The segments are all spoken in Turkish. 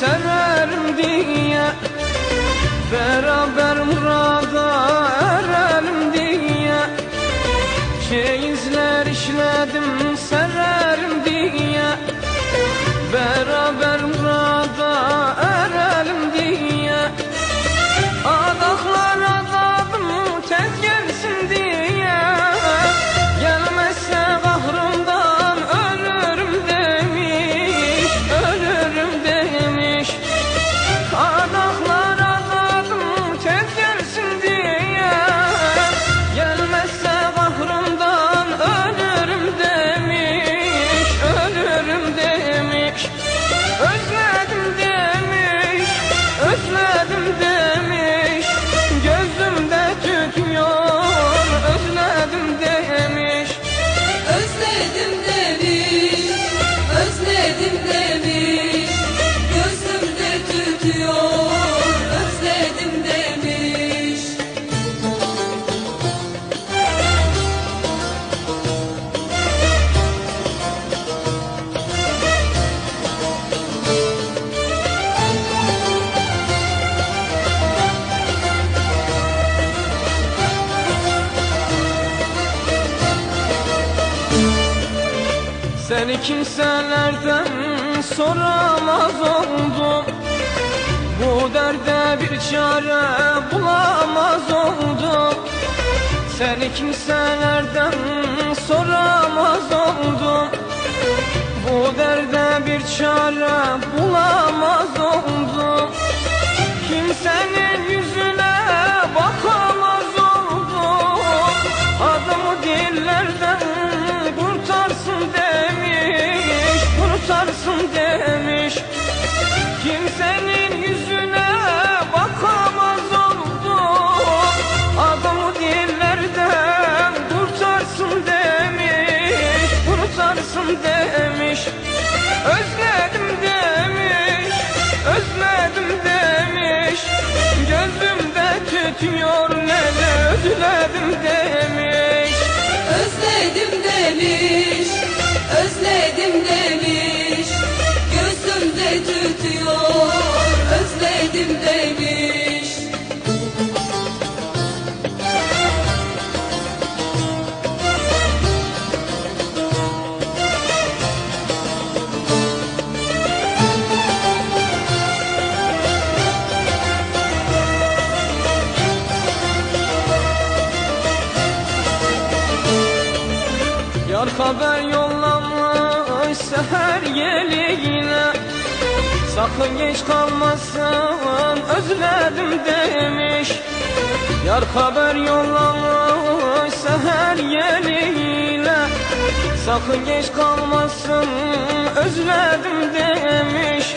sererim diye Beraber murada erelim diye. Çeyizler işledim Seni kimselerden soramaz oldum. Bu derde bir çare bulamaz oldum. Seni kimselerden soramaz oldum. Bu derde bir çare bulamaz oldum. Kimsenin yetiyor ne haber yollamış seher yeleğine Sakın geç kalmasın özledim demiş. Yar haber yollamış seher yeleğine Sakın geç kalmasın özledim demiş.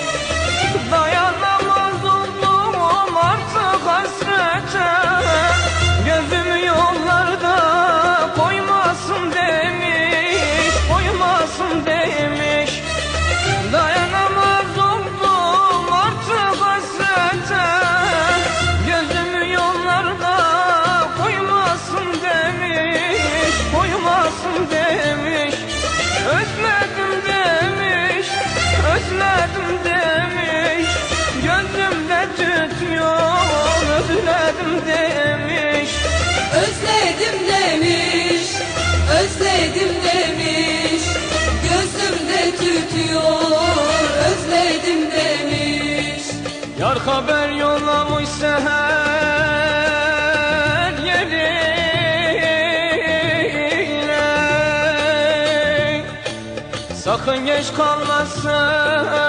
haber yollamış seher yerine Sakın geç kalmasın.